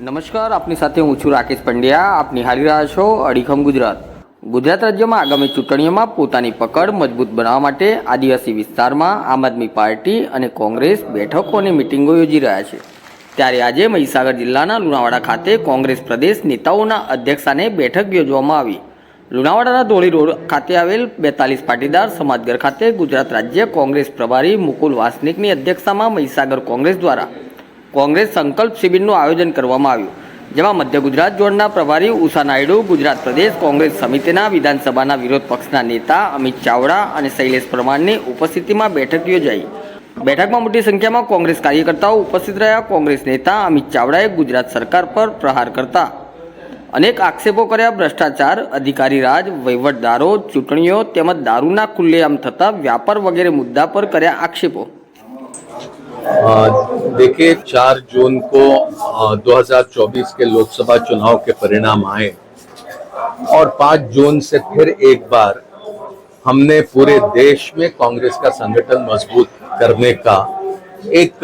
નમસ્કાર, આપની સાથે હું છું રાકેશ પંડ્યા. આપ નિહાળી રહ્યા છો અડીખમ ગુજરાત. ગુજરાત રાજ્યમાં આગામી ચૂંટણીઓમાં પોતાની પકડ મજબૂત બનાવવા માટે આદિવાસી વિસ્તારમાં આમ આદમી પાર્ટી અને કોંગ્રેસ બેઠકો અને મિટિંગો યોજી રહ્યા છે. ત્યારે આજે મહીસાગર જિલ્લાના લુણાવાડા ખાતે કોંગ્રેસ પ્રદેશ નેતાઓના અધ્યક્ષાને બેઠક યોજવામાં આવી. લુણાવાડાના ધોળી રોડ ખાતે આવેલ બેતાલીસ પાટીદાર સમાજઘર ખાતે ગુજરાત રાજ્ય કોંગ્રેસ પ્રભારી મુકુલ વાસનિકની અધ્યક્ષતામાં મહીસાગર કોંગ્રેસ દ્વારા કોંગ્રેસ સંકલ્પ શિબિરનું આયોજન કરવામાં આવ્યું, જેમાં મધ્ય ગુજરાત ઝોનના પ્રભારી ઉષા નાયડુ, ગુજરાત પ્રદેશ કોંગ્રેસ સમિતિના વિધાનસભાના વિરોધ પક્ષના નેતા અમિત ચાવડા અને શૈલેષ પરમારની ઉપસ્થિતિમાં બેઠક યોજાઈ. બેઠકમાં મોટી સંખ્યામાં કોંગ્રેસ કાર્યકર્તાઓ ઉપસ્થિત રહ્યા. કોંગ્રેસ નેતા અમિત ચાવડાએ ગુજરાત સરકાર પર પ્રહાર કરતા અનેક આક્ષેપો કર્યા. ભ્રષ્ટાચાર, અધિકારી રાજ, વહીવટદારો, ચૂંટણીઓ તેમજ દારૂના ખુલ્લેઆમ થતા વ્યાપાર વગેરે મુદ્દા પર કર્યા આક્ષેપો. देखिए चार जून को अ, 2024 के लोकसभा चुनाव के परिणाम आए और पाँच जून से फिर एक बार हमने पूरे देश में कांग्रेस का संगठन मज़बूत करने का एक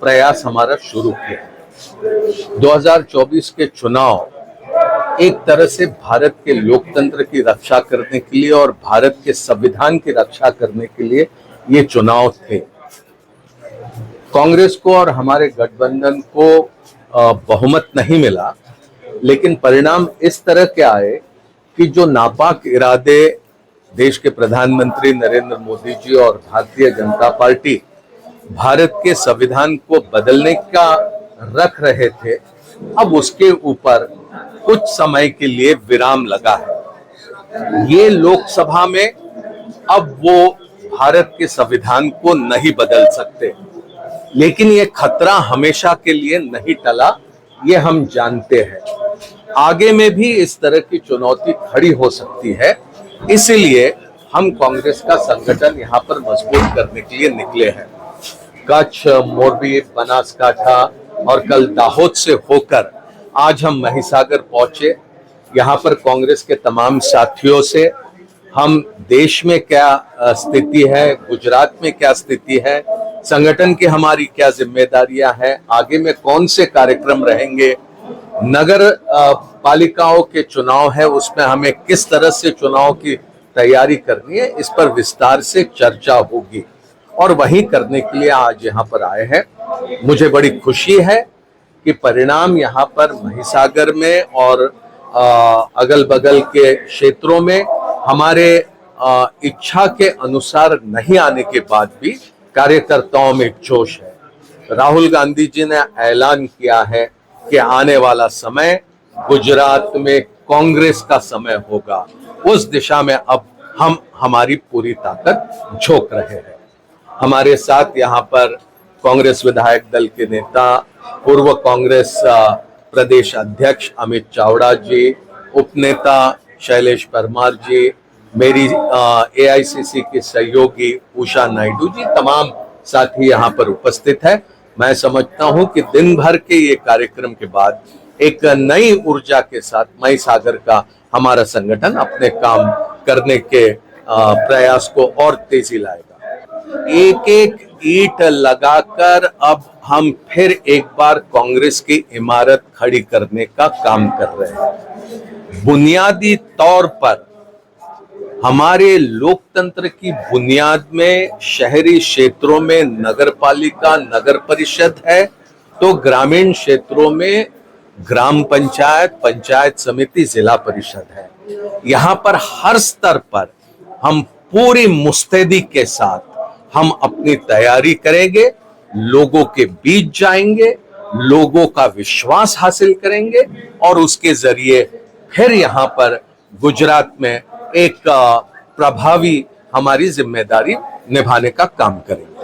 प्रयास हमारा शुरू किया। 2024 के चुनाव एक तरह से भारत के लोकतंत्र की रक्षा करने के लिए और भारत के संविधान की रक्षा करने के लिए ये चुनाव थे। कांग्रेस को और हमारे गठबंधन को बहुमत नहीं मिला, लेकिन परिणाम इस तरह के आए कि जो नापाक इरादे देश के प्रधानमंत्री नरेंद्र मोदी जी और भारतीय जनता पार्टी भारत के संविधान को बदलने का रख रहे थे, अब उसके ऊपर कुछ समय के लिए विराम लगा है। ये लोकसभा में अब वो भारत के संविधान को नहीं बदल सकते। लेकिन ये खतरा हमेशा के लिए नहीं टला, ये हम जानते हैं। आगे में भी इस तरह की चुनौती खड़ी हो सकती है, इसलिए हम कांग्रेस का संगठन यहाँ पर मज़बूत करने के लिए निकले हैं। कच्छ, मोरबी, बनासकाठा और कल दाहोद से होकर आज हम महिसागर पहुँचे। यहाँ पर कांग्रेस के तमाम साथियों से हम देश में क्या स्थिति है, गुजरात में क्या स्थिति है संगठन की हमारी क्या जिम्मेदारियाँ हैं? आगे में कौन से कार्यक्रम रहेंगे? नगर पालिकाओं के चुनाव है, उसमें हमें किस तरह से चुनाव की तैयारी करनी है, इस पर विस्तार से चर्चा होगी। और वही करने के लिए आज यहाँ पर आए हैं। मुझे बड़ी खुशी है कि परिणाम यहाँ पर महिसागर में और अगल बगल के क्षेत्रों में हमारे इच्छा के अनुसार नहीं आने के बाद भी कार्यकर्ताओं में जोश है। राहुल गांधी जी ने ऐलान किया है कि आने वाला समय गुजरात में कांग्रेस का समय होगा। उस दिशा में अब हम, हमारी पूरी ताकत झोंक रहे हैं। हमारे साथ यहाँ पर कांग्रेस विधायक दल के नेता, पूर्व कांग्रेस प्रदेश अध्यक्ष अमित चावड़ा जी, उपनेता शैलेश परमार जी मेरी एआईसीसी की सहयोगी उषा नायडू जी तमाम साथी यहाँ पर उपस्थित है। मैं समझता हूँ कि दिन भर के ये कार्यक्रम के बाद एक नई ऊर्जा के साथ मई सागर का हमारा संगठन अपने काम करने के प्रयास को और तेज़ी लाएगा। एक एक ईट लगाकर अब हम फिर एक बार कांग्रेस की इमारत खड़ी करने का काम कर रहे हैं। बुनियादी तौर पर हमारे लोकतंत्र की बुनियाद में, शहरी क्षेत्रों में नगर पालिका नगर परिषद है तो ग्रामीण क्षेत्रों में ग्राम पंचायत पंचायत समिति, जिला परिषद है। यहाँ पर हर स्तर पर हम पूरी मुस्तैदी के साथ हम अपनी तैयारी करेंगे, लोगों के बीच जाएँगे, लोगों का विश्वास हासिल करेंगे और उसके ज़रिए फिर यहाँ पर गुजरात में एक अ, प्रभावी हमारी जिम्मेदारी निभाने का काम करेंगे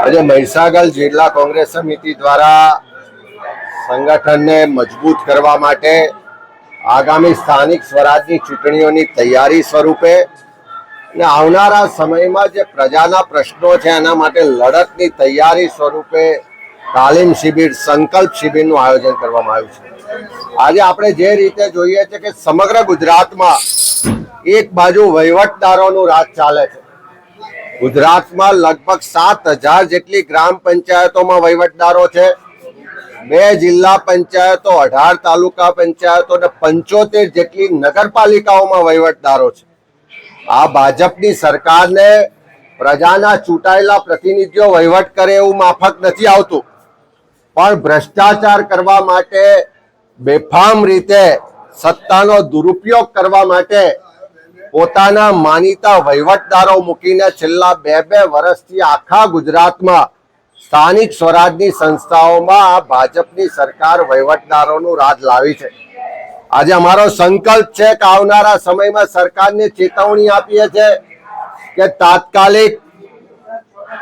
આજે મહીસાગર જિલ્લા કોંગ્રેસ સમિતિ દ્વારા સંગઠનને મજબૂત કરવા માટે આગામી સ્થાનિક સ્વરાજની ચૂંટણીઓની તૈયારી સ્વરૂપે અને આવનારા સમયમાં જે પ્રજાના પ્રશ્નો છે એના માટે લડતની તૈયારી સ્વરૂપે તાલીમ શિબિર સંકલ્પ શિબિરનું આયોજન કરવામાં આવ્યું છે આજે આપણે જે રીતે જોઈએ છે કે સમગ્ર ગુજરાતમાં એક બાજુ વહીવટદારોનું રાજ ચાલે છે. ગુજરાતમાં લગભગ સાત હજાર જેટલી ગ્રામ પંચાયતોમાં વહીવટદારો છે. બે જિલ્લા પંચાયતો, અઢાર તાલુકા પંચાયતો અને પંચોતેર જેટલી નગરપાલિકાઓમાં વહીવટદારો છે. આ ભાજપની સરકારને પ્રજાના ચૂંટાયેલા પ્રતિનિધિઓ વહીવટ કરે એવું માફક નથી આવતું. પણ ભ્રષ્ટાચાર કરવા માટે બેફામ રીતે સત્તાનો દુરુપયોગ કરવા માટે પોતાના માનીતા વહીવટદારો મૂકીને છેલ્લા બે બે વર્ષથી આખા ગુજરાતમાં સ્થાનિક સ્વરાજની સંસ્થાઓમાં આ ભાજપની સરકાર વહીવટદારોનું રાજ લાવી છે. આજે અમારો સંકલ્પ છે કે આવનારા સમયમાં સરકારને ચેતવણી આપીએ છે કે તાત્કાલિક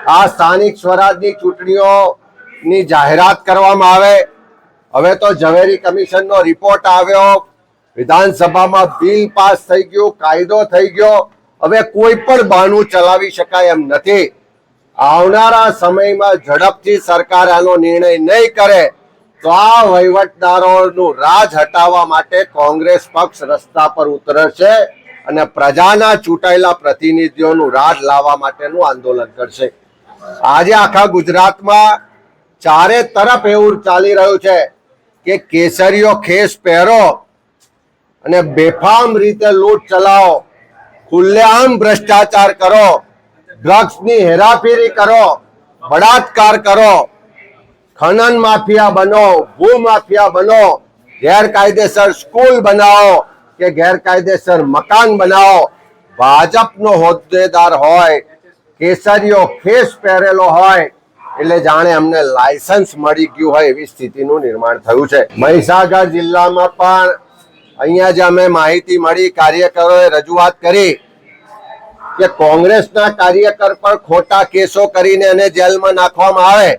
આ સ્થાનિક સ્વરાજની ચૂંટણીઓની જાહેરાત કરવામાં આવે. હવે તો ઝવેરી કમિશનનો રિપોર્ટ આવ્યો વિધાનસભામાં બિલ પાસ થઈ ગયો, કાયદો થઈ ગયો. હવે કોઈ પણ બાનું ચલાવી શકાય એમ નથી. આવનારા સમયમાં ઝડપથી સરકાર આનો નિર્ણય નહીં કરે, તો આ વહીવટદારોનું રાજ હટાવવા માટે કોંગ્રેસ પક્ષ રસ્તા પર ઉતરશે અને પ્રજાના ચૂંટાયેલા પ્રતિનિધિઓનું રાજ લાવવા માટેનું આંદોલન કરશે. આજે આખા ગુજરાતમાં ચારે તરફ એવું ચાલી રહ્યું છે કે કેસરીઓ ખેસ પહેરો અને બેફામ રીતે લૂંટ ચલાવો. ખુલ્લેઆમ ભ્રષ્ટાચાર કરો. ડ્રગ્સની હેરાફેરી કરો. બળાત્કાર કરો. ખનન માફિયા બનો. ભૂ માફિયા બનો. ગેરકાયદેસર સ્કૂલ બનાવો કે ગેરકાયદેસર મકાન બનાવો. ભાજપનો હોદ્દેદાર હોય, કેસરીઓ ખેસ પહેરેલો હોય, એટલે જાણે અમને લાયસન્સ મળી ગયું હોય એવી સ્થિતિનું નિર્માણ થયું છે. મહીસાગર જિલ્લામાં પણ અહીંયા જે અમે માહિતી મળી, કાર્યકરોએ રજૂઆત કરી કે કોંગ્રેસના કાર્યકર પર ખોટા કેસો કરીને એને જેલમાં નાખવામાં આવે.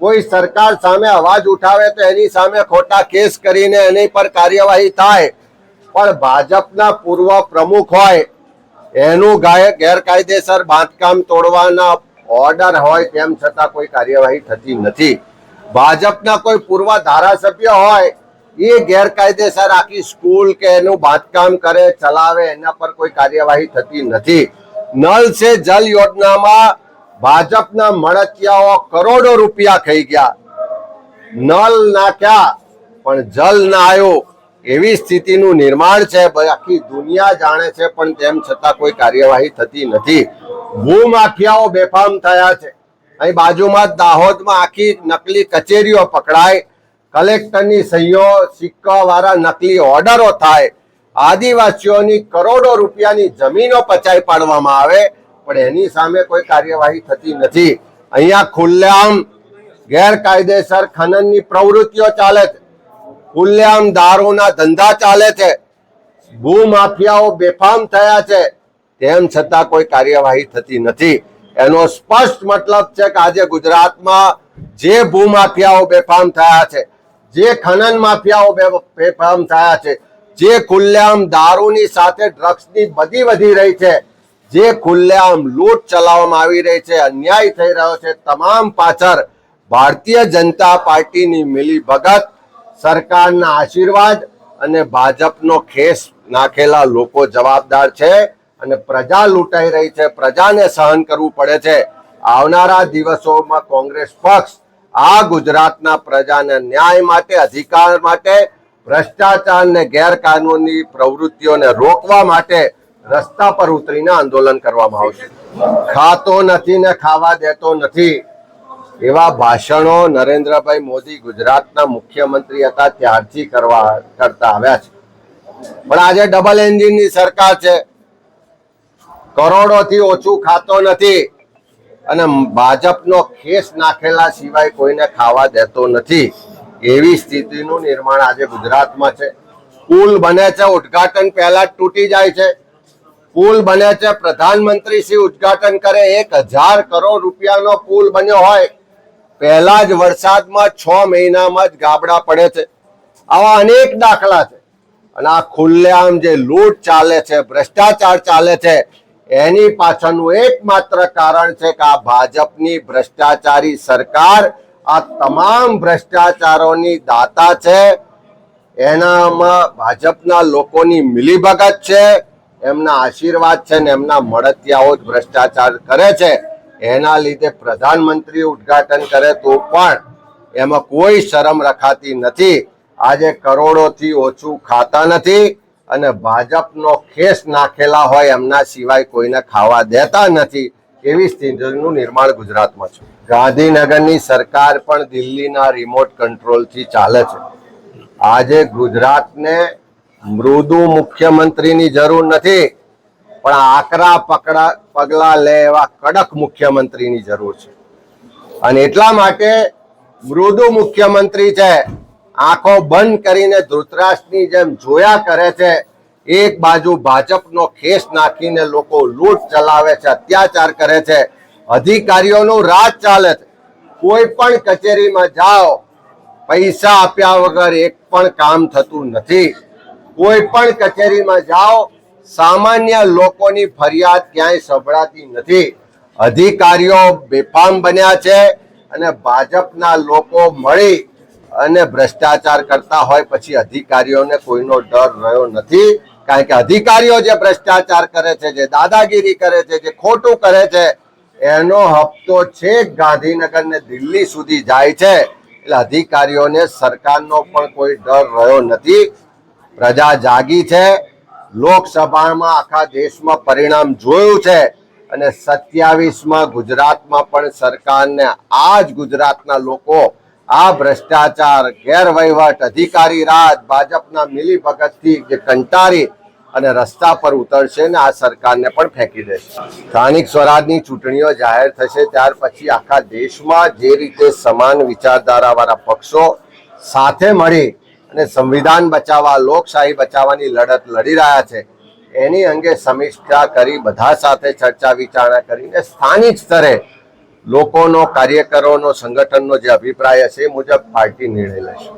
કોઈ સરકાર સામે અવાજ ઉઠાવે તો એની સામે ખોટા કેસ કરીને એની પર કાર્યવાહી થાય. પણ ભાજપના પૂર્વ પ્રમુખ હોય, એનું ગાય ગેરકાયદેસર બાંધકામ તોડવાના ઓર્ડર હોય તેમ છતાં કોઈ કાર્યવાહી થતી નથી. ભાજપના કોઈ પૂર્વ ધારાસભ્ય હોય એ ગેરકાયદેસર આખી સ્કૂલ કે એનું બાંધકામ કરે, ચલાવે, એના પર કોઈ કાર્યવાહી થતી નથી. નલ સે જલ યોજનામાં ભાજપના મળતિયાઓ કરોડો રૂપિયા ખાઈ ગયા. નલ નાખ્યા પણ જલ ના આવ્યો એવી સ્થિતિનું નિર્માણ છે આખી દુનિયા જાણે છે, પણ તેમ છતાં કોઈ કાર્યવાહી થતી નથી. ભૂમાફિયાઓ બેફામ થયા છે. અહીં બાજુમાં દાહોદમાં આખી નકલી કચેરીઓ પકડાય. કલેક્ટરની સહીઓ, સિક્કાવાળા નકલી ઓર્ડરો થાય, આદિવાસીઓની કરોડો રૂપિયાની જમીનો પચાઈ પાડવામાં આવે, પણ એની સામે કોઈ કાર્યવાહી થતી નથી. અહીંયા ખુલ્લેઆમ ગેરકાયદેસર ખનનની પ્રવૃત્તિઓ ચાલે છે. ખુલ્લેઆમ દારૂના ધંધા ચાલે છે. ભૂમાફિયાઓ બેફામ થયા છે. તેમ છતાં કોઈ કાર્યવાહી થતી નથી. એનો સ્પષ્ટ મતલબ છે કે આજે ગુજરાતમાં જે ભૂમાફિયાઓ બેફામ થયા છે જે ખનન માફિયાઓ બેફામ થયા છે, જે ખુલ્લેઆમ દારૂની સાથે ડ્રગ્સની બધી વધી રહી છે, જે ખુલ્લેઆમ લૂંટ ચલાવવામાં આવી રહી છે, અન્યાય થઈ રહ્યો છે, તમામ પાછળ ભારતીય જનતા પાર્ટીની મિલી ભગત સરકારના આશીર્વાદ અને ભાજપનો ખેસ નાખેલા લોકો જવાબદાર છે અને પ્રજા લૂંટાઈ રહી છે, પ્રજાને સહન કરવું પડે છે. આવનારા દિવસોમાં કોંગ્રેસ પક્ષ આ ગુજરાતના પ્રજાને ન્યાય માટે, અધિકાર માટે, ભ્રષ્ટાચાર ને ગેરકાનૂની પ્રવૃત્તિઓને રોકવા માટે રસ્તા પર ઉતરીને આંદોલન કરવામાં આવશે. ખાતો નથી ને ખાવા દેતો નથી. એવા ભાષણો નરેન્દ્રભાઈ મોદી ગુજરાતના મુખ્યમંત્રી હતા ત્યારથી કરવા, કરતા આવ્યા છે. પણ આજે ડબલ એન્જિનની સરકાર છે. કરોડોથી ઓછું ખાતો નથી. અને ભાજપનો ખેસ નાખેલા સિવાય કોઈને ખાવા દેતો નથી. એવી સ્થિતિનું નિર્માણ આજે ગુજરાતમાં છે. પુલ બને છે, ઉદ્ઘાટન પહેલા તૂટી જાય છે. પુલ બને છે, પ્રધાનમંત્રી શ્રી ઉદ્ઘાટન કરે, એક હજાર કરોડ રૂપિયાનો પુલ બન્યો હોય, પહેલા જ વરસાદમાં છ મહિનામાં જ ગાબડા પડે છે. આવા અનેક દાખલા છે. અને આ ખુલ્લેઆમ જે લૂંટ ચાલે છે, ભ્રષ્ટાચાર ચાલે છે એની પાછળનું એકમાત્ર કારણ છે કે આ ભાજપની ભ્રષ્ટાચારી સરકાર, આ તમામ ભ્રષ્ટાચારોની દાતા છે. એનામાં ભાજપના લોકોની મિલીભગત છે, એમના આશીર્વાદ છે ને એમના મળતિયાઓ જ ભ્રષ્ટાચાર કરે છે. એના લીધે પ્રધાનમંત્રી ઉદ્ઘાટન કરે તો પણ એમાં કોઈ શરમ રખાતી નથી. આજે કરોડોથી ઓછું ખાતા નથી. અને ભાજપનો ખેસ નાખેલા હોય એમના સિવાય કોઈને ખાવા દેતા નથી એવી સ્થિતિનું નિર્માણ ગુજરાતમાં છે. ગાંધીનગરની સરકાર પણ દિલ્હીના રિમોટ કંટ્રોલથી ચાલે છે. આજે ગુજરાતને મૃદુ મુખ્યમંત્રીની જરૂર નથી, પણ આકરા પકડા પગલાં લે એવા કડક મુખ્યમંત્રીની જરૂર છે. અને એટલા માટે મૃદુ મુખ્યમંત્રી છે આંખો બંધ કરીને ધૃતરાષ્ટ્રની જેમ જોયા કરે છે, એક બાજુ ભાજપનો ખેસ નાખીને લોકો લૂંટ ચલાવે છે, અત્યાચાર કરે છે, અધિકારીઓનું રાજ ચાલે છે. કોઈ પણ કચેરીમાં જાઓ, પૈસા આપ્યા વગર એક પણ કામ થતું નથી. કોઈ પણ કચેરીમાં જાઓ, સામાન્ય લોકોની ફરિયાદ ક્યાંય સંભળાતી નથી. અધિકારીઓ બેફામ બન્યા છે અને ભાજપના લોકો મળી અને ભ્રષ્ટાચાર કરતા હોય પછી અધિકારીઓને કોઈનો ડર રહ્યો નથી. કારણ કે અધિકારીઓ જે ભ્રષ્ટાચાર કરે છે, જે દાદાગીરી કરે છે, જે ખોટું કરે છે, એનો હપ્તો છેક ગાંધીનગર ને દિલ્હી સુધી જાય છે. એટલે અધિકારીઓને સરકારનો પણ કોઈ ડર રહ્યો નથી. પ્રજા જાગી છે. લોકસભામાં આખા દેશમાં પરિણામ જોયું છે. અને સત્યાવીસમાં ગુજરાતમાં પણ સરકારને આ જ ગુજરાતના લોકો આ ભ્રષ્ટાચાર ગેરવહીવટ અધિકારી રાજ ભાજપના મિલી ભગતથી જે કંટારી અને રસ્તા પર ઉતરશે ને આ સરકારને પણ ફેંકી દેશે. સ્થાનિક સ્વરાજની ચૂંટણીઓ જાહેર થશે ત્યાર પછી આખા દેશમાં જે રીતે સમાન વિચારધારાવાળા પક્ષો સાથે મળી અને સંવિધાન બચાવવા, લોકશાહી બચાવવાની લડત લડી રહ્યા છે, એની અંગે સમીક્ષા કરી બધા સાથે ચર્ચા વિચારણા કરીને સ્થાનિક સ્તરે લોકોનો કાર્યકરોનો સંગઠનનો જે અભિપ્રાય હશે એ મુજબ પાર્ટી નિર્ણય લેશે.